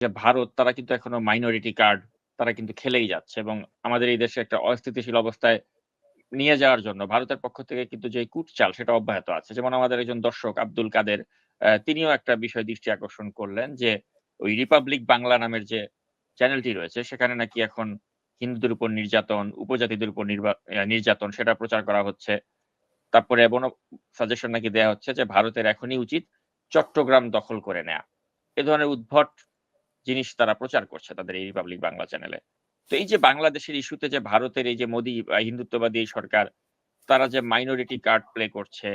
যে ভারত, তারা কিন্তু এখনও মাইনরিটি কার্ড তারা কিন্তু খেলেই যাচ্ছে এবং আমাদের এই দেশে একটা অস্থিতিশীল অবস্থায় নিয়ে যাওয়ার জন্য ভারতের পক্ষ থেকে কিন্তু যে কুটচাল সেটা অব্যাহত আছে। যেমন আমাদের একজন দর্শক আব্দুল কাদের তিনিও একটা বিষয় দৃষ্টি আকর্ষণ করলেন যে ওই রিপাবলিক বাংলা নামের যে চ্যানেলটি রয়েছে, সেখানে নাকি এখন হিন্দুদের উপর নির্যাতন, উপজাতিদের উপর নির্যাতন সেটা প্রচার করা হচ্ছে। তারপরে এমন সাজেশন নাকি দেয়া হচ্ছে যে ভারতের এখনই উচিত চট্টগ্রাম দখল করে নেয়া। এ ধরনের উদ্ভট জিনিস তারা প্রচার করছে তাদের এই রিপাবলিক বাংলা চ্যানেলে তো এই যে বাংলাদেশের ইস্যুতে যে ভারতের এই যে মোদী হিন্দুত্ববাদী সরকার, তারা যে মাইনরিটি কার্ড প্লে করছে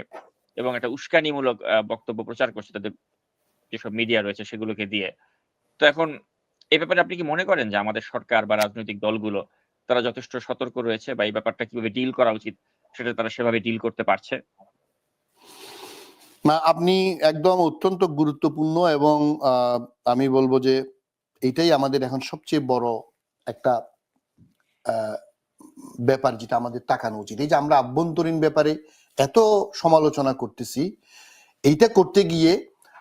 এবং একটা উস্কানিমূলক বক্তব্য প্রচার করছে তাদের যেসব মিডিয়া রয়েছে সেগুলোকে দিয়ে। তো এখন এ ব্যাপারে আপনি কি মনে করেন যে আমাদের সরকার বা রাজনৈতিক দলগুলো তারা যথেষ্ট সতর্ক রয়েছে বা এই ব্যাপারটা কীভাবে ডিল করা উচিত সেটা তারা সেভাবে ডিল করতে পারছে? না, আপনি একদম অত্যন্ত গুরুত্বপূর্ণ এবং আমি বলব যে এটাই আমাদের এখন সবচেয়ে বড় একটা ব্যাপার যেটা আমাদের তাকানো উচিত। এই যে আমরা আভ্যন্তরীণ ব্যাপারে এত সমালোচনা করতেছি, এইটা করতে গিয়ে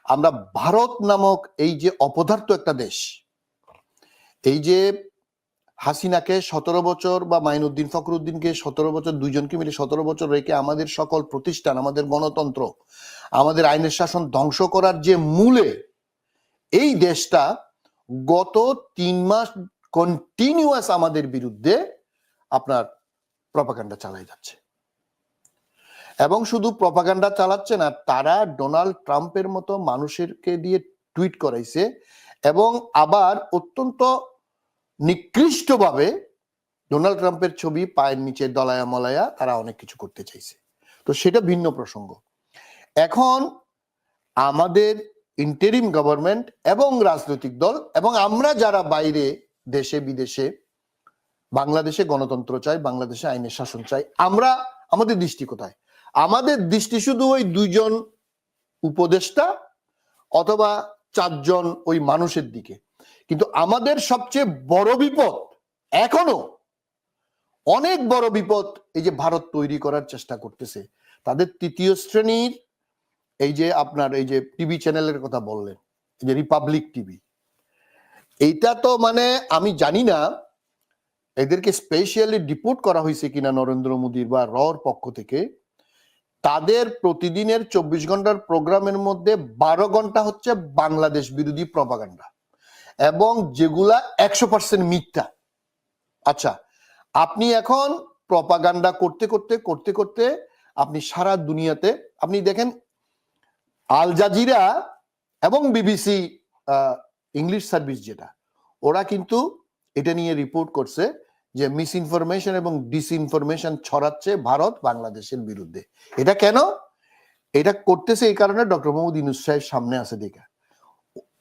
আমরা ভারত নামক এই যে অপদার্থ একটা দেশ, এই যে হাসিনাকে সতেরো বছর বা মাইনুদ্দিন ফখরুদ্দিনকে সতেরো বছর, দুইজনকে মিলে সতেরো বছর রেখে আমাদের সকল প্রতিষ্ঠান, আমাদের গণতন্ত্র, আমাদের আইনের শাসন ধ্বংস করার যে মূলে এই দেশটা গত তিন মাস কন্টিনিউয়াস আমাদের বিরুদ্ধে আপনার প্রপাকাণ্ডা চালাই যাচ্ছে। এবং শুধু প্রপাগান্ডা চালাচ্ছে না, তারা ডোনাল্ড ট্রাম্পের মতো মানুষেরকে দিয়ে টুইট করাইছে এবং আবার অত্যন্ত নিকৃষ্টভাবে ডোনাল্ড ট্রাম্পের ছবি পায়ের নিচে দলায়া মলায়া তারা অনেক কিছু করতে চাইছে। তো সেটা ভিন্ন প্রসঙ্গ। এখন আমাদের ইন্টারিম গভর্নমেন্ট এবং রাজনৈতিক দল এবং আমরা যারা বাইরে, দেশে, বিদেশে, বাংলাদেশে গণতন্ত্র চাই, বাংলাদেশে আইনের শাসন চাই, আমরা, আমাদের দৃষ্টি কোথায়? আমাদের দৃষ্টি শুধু ওই দুইজন উপদেষ্টা অথবা চারজন ওই মানুষের দিকে। কিন্তু আমাদের সবচেয়ে বড় বিপদ এখনও অনেক বড় বিপদ এই যে ভারত তৈরি করার চেষ্টা করতেছে। তাদের তৃতীয় শ্রেণির এই যে আপনার এই যে টিভি চ্যানেলের কথা বললেন যে রিপাবলিক টিভি এইটা তো মানে আমি জানি না এদেরকে স্পেশালি ডিপোর্ট করা হয়েছে কিনা নরেন্দ্র মোদীর বা রর পক্ষ থেকে। তাদের প্রতিদিনের চব্বিশ ঘণ্টার প্রোগ্রামের মধ্যে বারো ঘণ্টা হচ্ছে বাংলাদেশ বিরোধী প্রপাগান্ডা এবং যেগুলা একশো পার্সেন্ট মিথ্যা। আচ্ছা আপনি এখন প্রপাগান্ডা করতে করতে করতে করতে আপনি সারা দুনিয়াতে, আপনি দেখেন আল জাজিরা এবং বিবিসি ইংলিশ সার্ভিস যেটা, ওরা কিন্তু এটা নিয়ে রিপোর্ট করছে যে মিস ইনফরমেশন এবং ডিসইনফরমেশন ছড়াচ্ছে ভারত বাংলাদেশের বিরুদ্ধে। এটা কেন? এটা করতেছে এই কারণে ডক্টর মোহাম্মদ ইউনুস সাহেব সামনে আছে দেখা।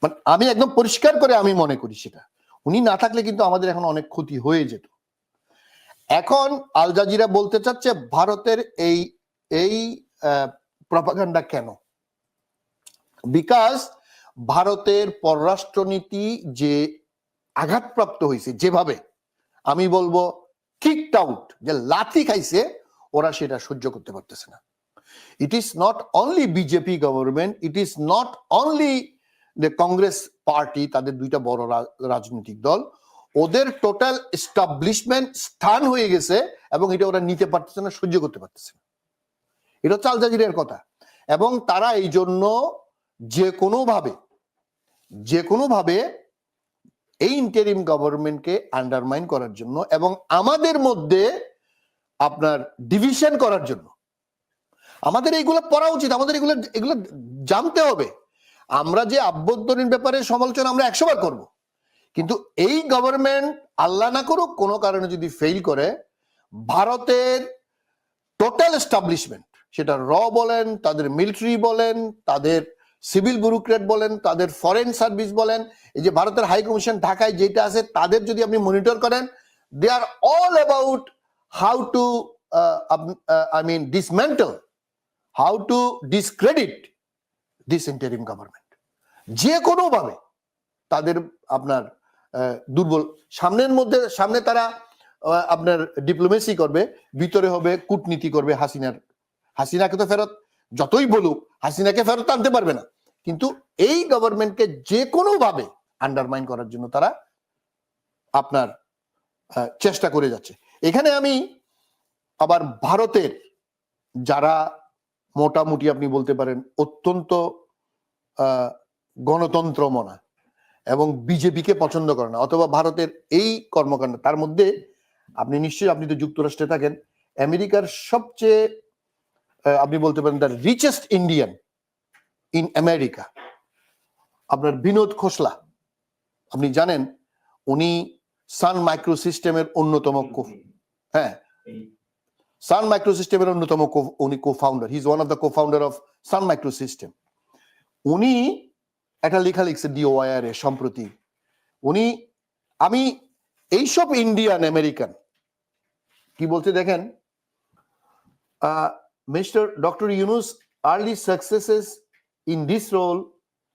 মানে আমি একদম পরিষ্কার করে আমি মনে করি সেটা। উনি না থাকলে কিন্তু আমাদের এখন অনেক ক্ষতি হয়ে যেত। এখন আল জাজিরা বলতে চাচ্ছে, ভারতের এই এই প্রপাগান্ডা কেন? বিকাজ ভারতের পররাষ্ট্রনীতি যে আঘাতপ্রাপ্ত হয়েছে যেভাবে, আমি বলব কিকড আউট যে লাথি খাইছে, ওরা সেটা সহ্য করতে পারতেছে না। It is not only BJP government it is not only Congress party তাদের দুইটা বড় রাজনৈতিক দল, ওদের টোটাল এস্টাবলিশমেন্ট স্থান হয়ে গেছে এবং এটা ওরা নিতে পারতেছে না, সহ্য করতে পারতেছে না। এটা হচ্ছে আল কথা। এবং তারা এই জন্য যে কোনোভাবে যে কোনোভাবে এই ইন্টারিম গভর্নমেন্টকে আন্ডারমাইন করার জন্য এবং আমাদের মধ্যে আপনার ডিভিশন করার জন্য। আমাদের এইগুলো পড়া উচিত, আমাদের এগুলো এগুলো জানতে হবে। আমরা যে আভ্যন্তরীণ ব্যাপারে সমালোচনা আমরা একশো বার করব। কিন্তু এই গভর্নমেন্ট আল্লাহ না করুক, কোনো কারণে যদি ফেল করে, ভারতের টোটাল এস্টাবলিশমেন্ট সেটা র বলেন, তাদের মিলিটারি বলেন, তাদের সিভিল ব্যুরোক্রেট বলেন, তাদের ফরেন সার্ভিস বলেন, এই যে ভারতের হাই কমিশন ঢাকায় যেটা আছে, তাদের যদি আপনি মনিটর করেন they are all about how to I mean dismantle how to discredit this interim government যে কোনোভাবে তাদের আপনার দুর্বল, সামনের মধ্যে, সামনে তারা আপনার ডিপ্লোমেসি করবে, ভিতরে হবে, কূটনীতি করবে হাসিনার, হাসিনাকে তো ফেরত যতই বলুক, হাসিনাকে ফেরত আনতে পারবে না। কিন্তু এই গভর্নমেন্টকে যে কোনো ভাবে আন্ডারমাইন করার জন্য তারা আপনার চেষ্টা করে যাচ্ছে। এখানে আমি আবার ভারতের যারা মোটামুটি আপনি বলতে পারেন অত্যন্ত গণতন্ত্র মনা এবং বিজেপিকে পছন্দ করে না, অথবা ভারতের এই কর্মকাণ্ড, তার মধ্যে আপনি নিশ্চয়ই, আপনি তো যুক্তরাষ্ট্রে থাকেন, আমেরিকার সবচেয়ে আপনি বলতে পারেন the richest Indian in America আপনার বিনোদ খোসলা আপনি জানেন উনি সান মাইক্রো সিস্টেমের অন্যতম হ্যাঁ। সান মাইক্রো সিস্টেমের অন্যতম উনি co founder he is one of the co founder of Sun Micro System উনি একটা লেখা লিখছে ডিওয়ার এ সম্প্রতি। উনি আমি এইসব ইন্ডিয়ান আমেরিকান কি বলতে দেখেন? Mister doctor Yunus early successes in this role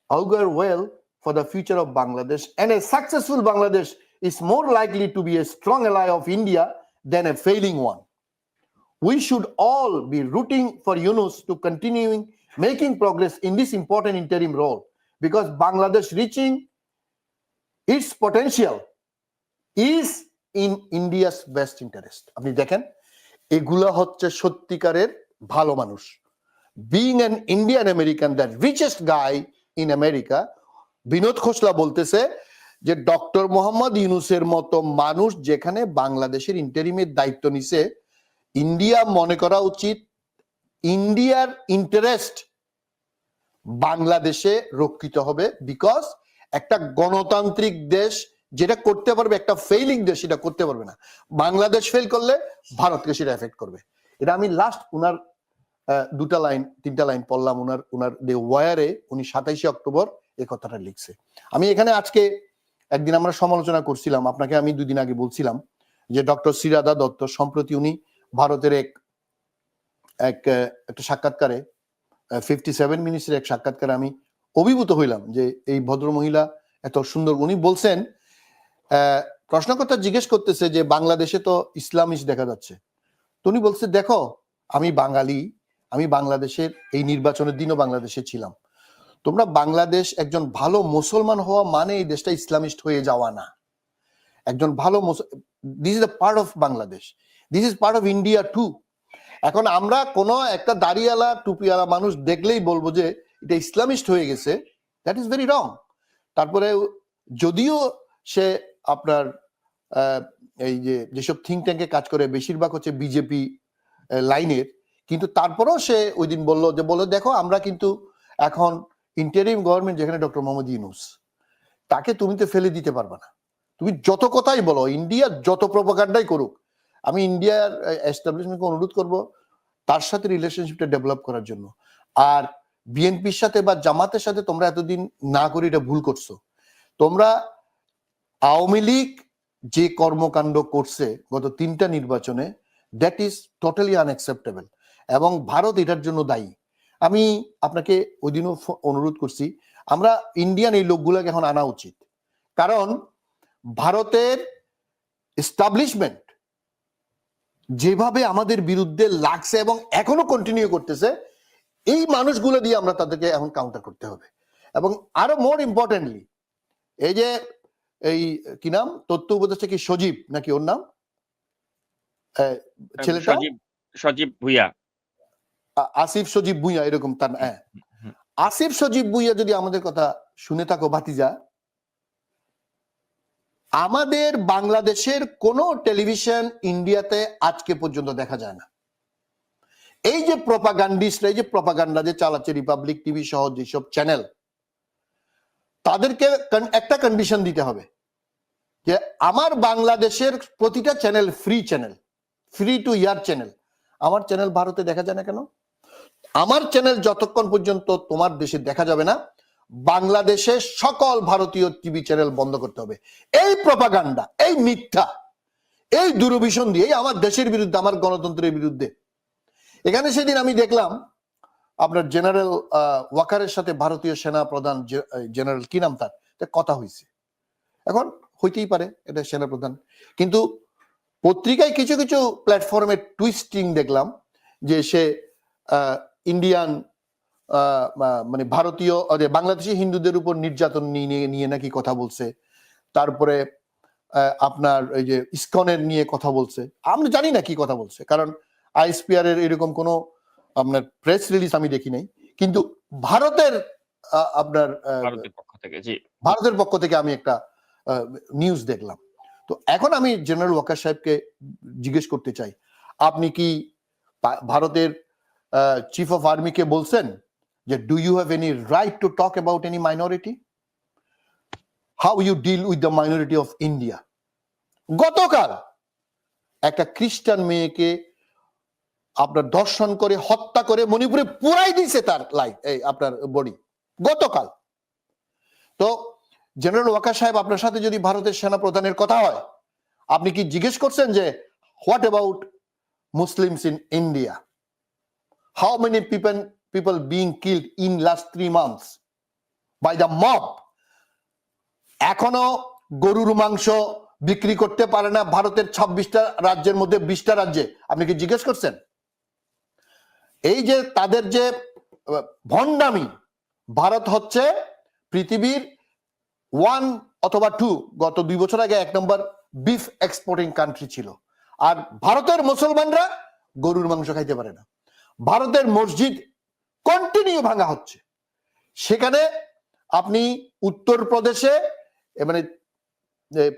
augur well for the future of Bangladesh and a successful Bangladesh is more likely to be a strong ally of India than a failing one. We should all be rooting for Yunus to continuing making progress in this important interim role because Bangladesh reaching its potential is in India's best interest. আপনি দেখেন এগুলা হচ্ছে সত্যিকারের ভালো মানুষ। Being an Indian American the richest guy in America Vinod Khosla বলতেছে যে doctor Mohammad ইউনুসের মতো মানুষ যেখানে বাংলাদেশের ইন্টারিমের দায়িত্ব নিছে ইন্ডিয়া মনে করা উচিত ইন্ডিয়ার ইন্টারেস্ট বাংলাদেশে রক্ষিত হবে বিকজ একটা গণতান্ত্রিক দেশ যেটা করতে পারবে, একটা ফেইলিং দেশ সেটা করতে পারবে না। বাংলাদেশ ফেল করলে ভারতকে সেটা এফেক্ট করবে। এটা আমি লাস্ট উনার দুটা লাইন তিনটা লাইন পড়লাম উনার ওনার দে ওয়ারে উনি সাতাইশে অক্টোবর এই কথাটা লিখছে। আমি এখানে আজকে একদিন আমরা সমালোচনা করছিলাম, আপনাকে আমি দুদিন আগে বলছিলাম যে ডক্টর সিরাদা দত্ত সম্প্রতি উনি ভারতের এক এক একটা সাক্ষাৎকারে ফিফটি সেভেন মিনিটসের এক সাক্ষাৎকারে আমি অভিভূত হইলাম যে এই ভদ্র মহিলা এত সুন্দর। উনি বলছেন প্রশ্নকর্তা জিজ্ঞেস করতেছে যে বাংলাদেশে তো ইসলামিস্ট দেখা যাচ্ছে। তো উনি বলছে, দেখো, আমি বাঙালি আমি বাংলাদেশের এই নির্বাচনের দিনও বাংলাদেশে ছিলাম। তোমরা বাংলাদেশ একজন ভালো মুসলমান হওয়া মানে এই দেশটা ইসলামিস্ট হয়ে যাওয়া না। একজন ভালো this is the part of Bangladesh. This is part of India too এখন আমরা কোনো একটা দাড়িওয়ালা টুপিওয়ালা মানুষ দেখলেই বলব যে, এটা ইসলামিস্ট হয়ে গেছে। দ্যাট ইজ ভেরি রং তারপরে যদিও সে আপনার এই যে, যেসব থিঙ্ক ট্যাঙ্কে কাজ করে, বেশিরভাগ হচ্ছে বিজেপি লাইনের। কিন্তু তারপরেও সে ওই দিন বলল যে বলে দেখো, আমরা কিন্তু এখন ইন্টারিম গভর্নমেন্ট যেখানে ডক্টর মোহাম্মদ ইউনুস, তাকে তুমি তো ফেলে দিতে পারবে না। তুমি যত কথাই বলো ইন্ডিয়া যত প্রপাগান্ডাই করুক, আমি ইন্ডিয়ার এস্টাবলিশমেন্টকে অনুরোধ করব তার সাথে রিলেশনশিপটা ডেভেলপ করার জন্য। আর বিএনপির সাথে বা জামাতের সাথে তোমরা এতদিন না করে এটা ভুল করছ। তোমরা আওয়ামী লীগ যে কর্মকাণ্ড করছে গত তিনটা নির্বাচনে দ্যাট ইজ টোটালি আনএক্সেপ্টেবল এবং ভারত এটার জন্য দায়ী। আমি আপনাকে ওই দিনও অনুরোধ করছি আমরা ইন্ডিয়ান এই লোকগুলোকে এখন আনা উচিত। কারণ ভারতের এস্টাবলিশমেন্ট যেভাবে আমাদের বিরুদ্ধে লাগছে এবং এখনও কন্টিনিউ করতেছে এই মানুষগুলো দিয়ে আমরা তাদেরকে এখন কাউন্টার করতে হবে। এবং আরও মোর ইম্পর্টেন্টলি এই যে এই কি নাম? তথ্য উপদেষ্টা কি সজীব নাকি ওর নাম? ছেলেটা? সজীব সজীব ভুইয়া। আসিফ সজীব ভুইয়া এরকম তার হ্যাঁ। আসিফ সজীব ভুইয়া যদি আমাদের কথা শুনে থাকো ভাতিজা আমাদের বাংলাদেশের কোন টেলিভিশন ইন্ডিয়াতে আজকে পর্যন্ত দেখা যায় না। এই যে প্রপাগান্ডিস্ট এই যে প্রপাগান্ডা যে চালাচ্ছে রিপাবলিক টিভি সহ যেসব চ্যানেল তাদেরকে একটা কন্ডিশন দিতে হবে যে আমার বাংলাদেশের প্রতিটা channel free channel free to air channel আমার চ্যানেল ভারতে দেখা যায় না কেন? আমার চ্যানেল যতক্ষণ পর্যন্ত তোমার দেশে দেখা যাবে না, বাংলাদেশে সকল ভারতীয় টিভি চ্যানেল বন্ধ করতে হবে। এই প্রপাগান্ডা এই মিথ্যা, এই দুরভিসন্ধি এই আমার দেশের বিরুদ্ধে, আমার গণতন্ত্রের বিরুদ্ধে। এখানে সেদিন আমি দেখলাম, আপনার জেনারেল ওয়াকারের সাথে ভারতীয় সেনা প্রধান জেনারেল কি নাম তার? কথা হয়েছে এখন হইতেই পারে, এটা সেনা প্রধান। কিন্তু পত্রিকায় কিছু কিছু প্ল্যাটফর্মে টুইস্টিং দেখলাম যে সে ইন্ডিয়ান মানে ভারতীয় বাংলাদেশি হিন্দুদের উপর নির্যাতন নিয়ে নিয়ে নাকি কথা বলছে। তারপরে আপনার এই যে ইসকনের নিয়ে কথা বলছে। আমরা জানি না কি কথা বলছে কারণ আইএসপিআর এর এরকম কোনো আপনার প্রেস রিলিজ আমি দেখি নাই। কিন্তু ভারতের আপনার ভারতের পক্ষ থেকে জি। ভারতের পক্ষ থেকে আমি একটা নিউজ দেখলাম। তো এখন আমি জেনারেল ওয়াকার সাহেবকে জিজ্ঞেস করতে চাই আপনি কি ভারতের চিফ অফ আর্মিকে বলছেন যে do you have any right to talk about any minority how you deal with the minority of India গতকাল একটা খ্রিস্টান মেয়েকে আপনার দর্শন করে, হত্যা করে মণিপুরে পুরাই দিয়েছে তার লাইফ এই আপনার বডি গতকাল। তো জেনারেল ওয়াকা সাহেব আপনার সাথে যদি ভারতের সেনা প্রধানের কথা হয়, আপনি কি জিজ্ঞেস করছেন যে what about Muslims in India how many people people being killed in last three months by the mob এখনও গরুর মাংস বিক্রি করতে পারে না ভারতের ছাব্বিশটা রাজ্যের মধ্যে বিশটা রাজ্যে। আপনি কি জিজ্ঞেস করছেন? এই যে তাদের যে ভণ্ডামি, ভারত হচ্ছে পৃথিবীর ওয়ান অথবা টু গত দুই বছর আগে এক নম্বর বিফ এক্সপোর্টিং কান্ট্রি ছিল। আর ভারতের মুসলমানরা গরুর মাংস খাইতে পারে না। ভারতের মসজিদ কন্টিনিউ ভাঙা হচ্ছে। সেখানে আপনি উত্তরপ্রদেশে মানে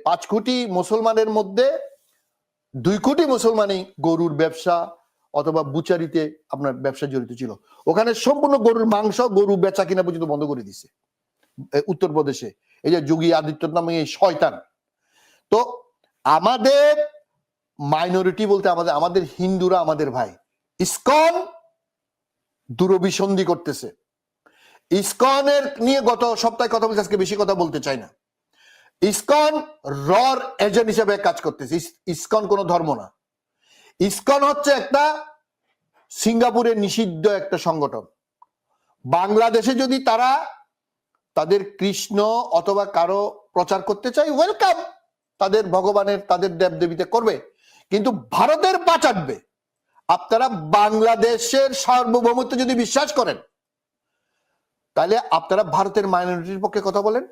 পাঁচ কোটি মুসলমানের মধ্যে দুই কোটি মুসলমানই গরুর ব্যবসা অথবা বুচারিতে আপনার ব্যবসা জড়িত ছিল। ওখানে সম্পূর্ণ গরুর মাংস, গরু বেচা কিনা পর্যন্ত বন্ধ করে দিছে উত্তরপ্রদেশে। এই যে যোগী আদিত্যনাথ নামে এই শয়তান। তো আমাদের মাইনরিটি বলতে আমাদের আমাদের হিন্দুরা, আমাদের ভাই। ইসকন দূরভিসন্ধি করতেছে। ইসকনের নিয়ে গত সপ্তাহে কথা বলতে আজকে বেশি কথা বলতে চাই না। ইসকন রর এজেন্ট হিসেবে কাজ করতেছে। ইস- ইসকন কোনো ধর্ম না। ইসকন হচ্ছে একটা সিঙ্গাপুরের নিষিদ্ধ একটা সংগঠন। বাংলাদেশে যদি তারা তাদের কৃষ্ণ অথবা কারও প্রচার করতে চাই ওয়েলকাম তাদের ভগবানের, তাদের দেবদেবীতে করবে। কিন্তু ভারতের পা আপনারা বাংলাদেশের সার্বভৌমত্ব যদি বিশ্বাস করেন, তাহলে আপনারা ভারতের মাইনরিটির পক্ষে কথা বলেন।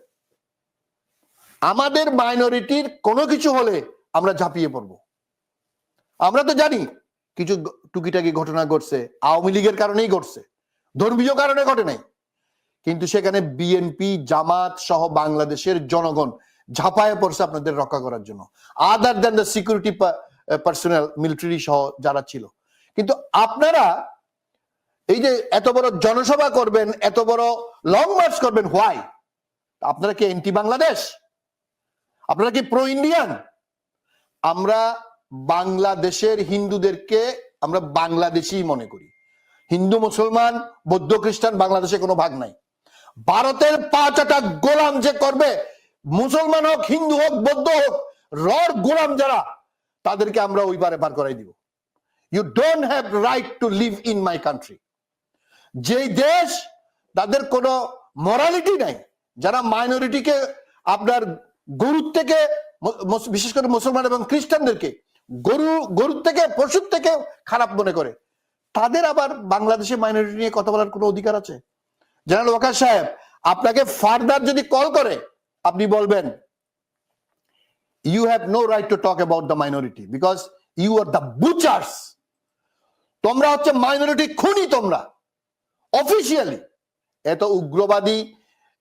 আমাদের মাইনরিটির কোনো কিছু হলে আমরা ঝাঁপিয়ে পড়ব। আমরা তো জানি কিছু টুকিটাকি ঘটনা ঘটছে, আওয়ামী লীগের কারণেই ঘটছে, ধর্মীয় কারণে ঘটে নাই। কিন্তু সেখানে বিএনপি জামাত সহ বাংলাদেশের জনগণ ঝাঁপায় পড়ছে আপনাদের রক্ষা করার জন্য। Other than the security personnel military সহ যারা ছিল। কিন্তু আপনারা এই যে এত বড় জনসভা করবেন, এত বড় লং মার্চ করবেন হোয়াই আপনারা কি এন্টি বাংলাদেশ আপনারা কি প্রো ইন্ডিয়ান আমরা বাংলাদেশের হিন্দুদেরকে আমরা বাংলাদেশি মনে করি। হিন্দু, মুসলমান, বৌদ্ধ, খ্রিস্টান বাংলাদেশে কোনো ভাগ নাই। ভারতের পাঁচটা গোলাম যে করবে, মুসলমান হোক, হিন্দু হোক, বৌদ্ধ হোক, রর গোলাম যারা, তাদেরকে আমরা ওই পারে পার করাই দিব। You don't have right to live in my country যেই দেশ, তাদের কোনো মরালিটি নাই। যারা মাইনরিটিকে আপনার গরুর থেকে বিশেষ করে মুসলমান এবং খ্রিস্টানদেরকে গরু, গরুর থেকে, পশুর থেকে খারাপ মনে করে। তাদের আবার বাংলাদেশে মাইনরিটি নিয়ে কথা বলার কোনো অধিকার আছে? জেনারেল ওয়াকার সাহেব, আপনাকে ফার্দার যদি কল করে, আপনি বলবেন you have no right to talk about the minority because you are the butchers তোমরা হচ্ছে মাইনরিটি খুনি তোমরা। অফিসিয়ালি এত উগ্রবাদী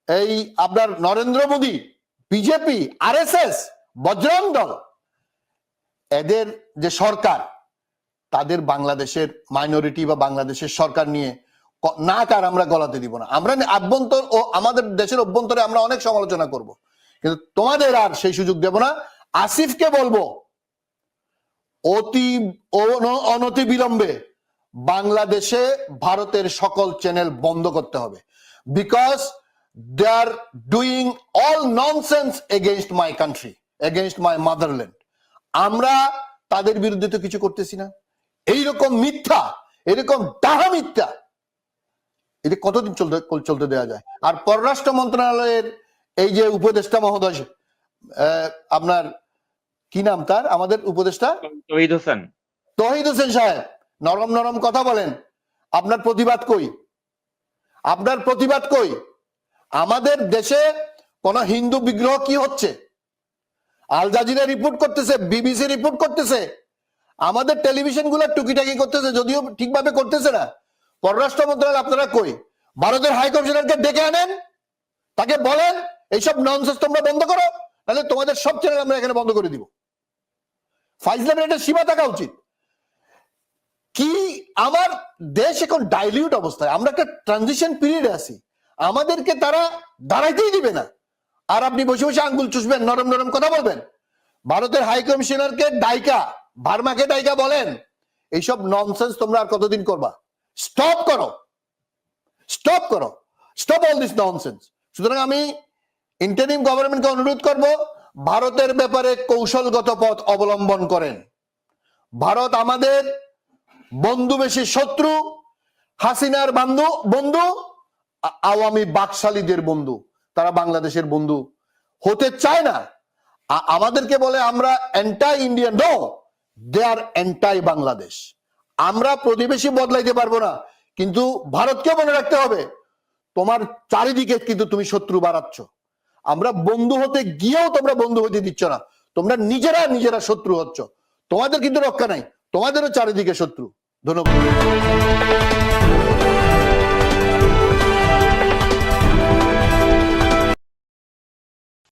এই আপনার নরেন্দ্র মোদী বিজেপি আরএসএস বজরং দল, এদের যে সরকার, তাদের বাংলাদেশের মাইনরিটি বা বাংলাদেশের সরকার নিয়ে না কার আমরা গলাতে দিব না। আমরা আভ্যন্তর ও আমাদের দেশের অভ্যন্তরে আমরা অনেক সমালোচনা করব। কিন্তু তোমাদের আর সেই সুযোগ দেব না। আসিফকে বলব, অতি অন- অনতি বিলম্বে বাংলাদেশে ভারতের সকল চ্যানেল বন্ধ করতে হবে। Because they are doing all nonsense against my country against my motherland আমরা তাদের বিরুদ্ধে তো কিছু করতেছি না। এইরকম মিথ্যা এরকম ডাহা মিথ্যা। এটা কতদিন চলতে চলতে দেওয়া যায়? আর পররাষ্ট্র মন্ত্রণালয়ের এই যে উপদেষ্টা মহোদয় আপনার কি নাম তার? আমাদের উপদেষ্টা? তহিদ হোসেন। তহিদ হোসেন সাহেব। নরম নরম কথা বলেন। আপনার প্রতিবাদ কই? আপনার প্রতিবাদ কই? আমাদের দেশে কোন হিন্দু বিগ্রহ কি হচ্ছে? আল জাজিরা রিপোর্ট করতেছে, বিবিসি রিপোর্ট করতেছে। আমাদের টেলিভিশনগুলো টুকিটাকি করতেছে, যদিও ঠিকভাবে করতেছে না। পররাষ্ট্র মন্ত্রণালয়, আপনারা কই? ভারতের হাই কমিশনারকে ডেকে আনেন? তাকে বলেন, এইসব ননসেন্স তোমরা বন্ধ করো তাহলে তোমাদের সব চ্যানেল আমরা এখানে বন্ধ করে দিব। ফাইজলামের একটা সীমা থাকা উচিত। কি আমার দেশ এখন ডাইলিউট অবস্থায়? আমরা একটা ট্রানজিশন পিরিয়ডে আছি। আমাদেরকে তারা দাঁড়াইতেই দিবে না। আর আপনি বসে বসে আঙ্গুল চুষবেন, নরম নরম কথা বলবেন। ভারতের হাই কমিশনারকে ডাইকা ভার্মাকে ডাইকা বলেন। এইসব ননসেন্স তোমরা আর কতদিন করবা? স্টপ করো। স্টপ করো। স্টপ অল দিস ননসেন্স সুতরাং আমি ইন্টারিম গভর্নমেন্টকে অনুরোধ করব, ভারতের ব্যাপারে কৌশলগত পথ অবলম্বন করেন। ভারত আমাদের বন্ধু বেশি শত্রু, হাসিনার বন্ধু বন্ধু আওয়ামী বাকশালীদের বন্ধু, তারা বাংলাদেশের বন্ধু। হতে চায় না। আমাদেরকে বলে আমরা anti Indian no they are anti Bangladesh আমরা প্রতিবেশী বদলাইতে পারব না, কিন্তু ভারতকে মনে রাখতে হবে, তোমার চারিদিকে কিন্তু তুমি শত্রু বাড়াচ্ছ। আমরা বন্ধু হতে গিয়েও তোমরা বন্ধু হতে দিচ্ছ না। তোমরা নিজেরা নিজেরা শত্রু হচ্ছ। তোমাদের কিন্তু রক্ষা নাই, তোমাদেরও চারিদিকে শত্রু। ধন্যবাদ।